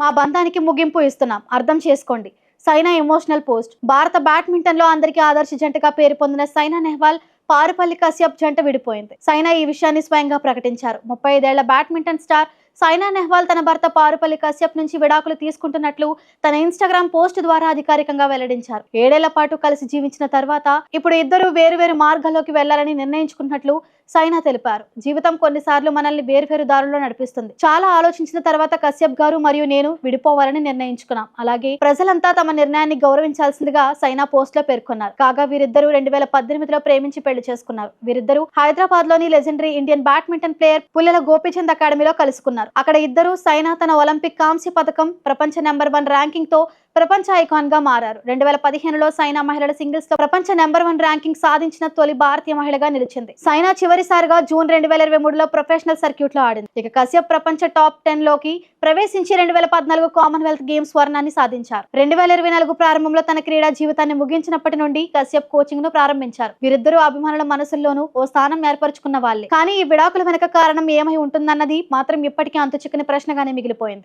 మా బంధానికి ముగింపు ఇస్తున్నాం. అర్థం చేసుకోండి. Saina emotional post. భారత బ్యాడ్మింటన్లో అందరికీ ఆదర్శ జంటగా పేరు పొందిన సైనా నెహ్వాల్ పారుపల్లి కశ్యప్ జంట విడిపోయింది. సైనా ఈ విషయాన్ని స్వయంగా ప్రకటించారు. ముప్పై ఐదేళ్ళ బ్యాడ్మింటన్ స్టార్ సైనా నెహ్వాల్ తన భర్త పారుపల్లి కశ్యప్ నుంచి విడాకులు తీసుకుంటున్నట్లు తన ఇన్స్టాగ్రామ్ పోస్ట్ ద్వారా అధికారికంగా వెల్లడించారు. ఏడేళ్ళ పాటు కలిసి జీవించిన తర్వాత ఇప్పుడు ఇద్దరు వేరు వేరు మార్గాల్లోకి వెళ్ళాలని నిర్ణయించుకున్నట్లు సైనా తెలిపారు. జీవితం కొన్నిసార్లు మనల్ని వేరువేరు దారుల్లో నడిపిస్తుంది. చాలా ఆలోచించిన తర్వాత కశ్యప్ గారు మరియు నేను విడిపోవాలని నిర్ణయించుకున్నాం. అలాగే ప్రజలంతా తమ నిర్ణయాన్ని గౌరవించాల్సిందిగా సైనా పోస్ట్లో పేర్కొన్నారు. కాగా వీరిద్దరూ రెండు వేల పద్దెనిమిదిలో ప్రేమించి పెళ్ళి చేసుకున్నారు. వీరిద్దరూ హైదరాబాద్లోని legendary Indian badminton player Pullela Gopichand అకాడమీలో కలుసుకున్నారు. అక్కడ ఇద్దరు సైనా తన ఒలింపిక్ కాంస్య పథకం ప్రపంచ నెంబర్ వన్ ర్యాంకింగ్తో ప్రపంచ ఐకాన్గా మారారు. రెండు వేల పదిహేనులో సైనా మహిళల సింగిల్స్లో ప్రపంచ నెంబర్ వన్ ర్యాంకింగ్ సాధించిన తొలి భారతీయ మహిళగా నిలిచింది. సైనా చివరిసారిగా జూన్ రెండు వేల ఇరవై మూడులో ప్రొఫెషనల్ సర్క్యూట్లో ఆడింది. ఇక కశ్యప్ ప్రపంచ టాప్ టెన్లోకి ప్రవేశించి రెండు వేల పద్నాలుగు కామన్వెల్త్ గేమ్స్ స్వర్ణాన్ని సాధించారు. రెండు వేల ఇరవై నాలుగు ప్రారంభంలో తన క్రీడా జీవితాన్ని ముగించినప్పటి నుండి కశ్యప్ కోచింగ్ను ప్రారంభించారు. వీరిద్దరూ అభిమానుల మనసుల్లోనూ ఓ స్థానం ఏర్పరచుకున్న వాళ్ళే. కానీ ఈ విడాకుల వెనక కారణం ఏమై ఉంటుందన్నది మాత్రం ఇప్పటికీ అంతుచిక్కని ప్రశ్నగానే మిగిలిపోయింది.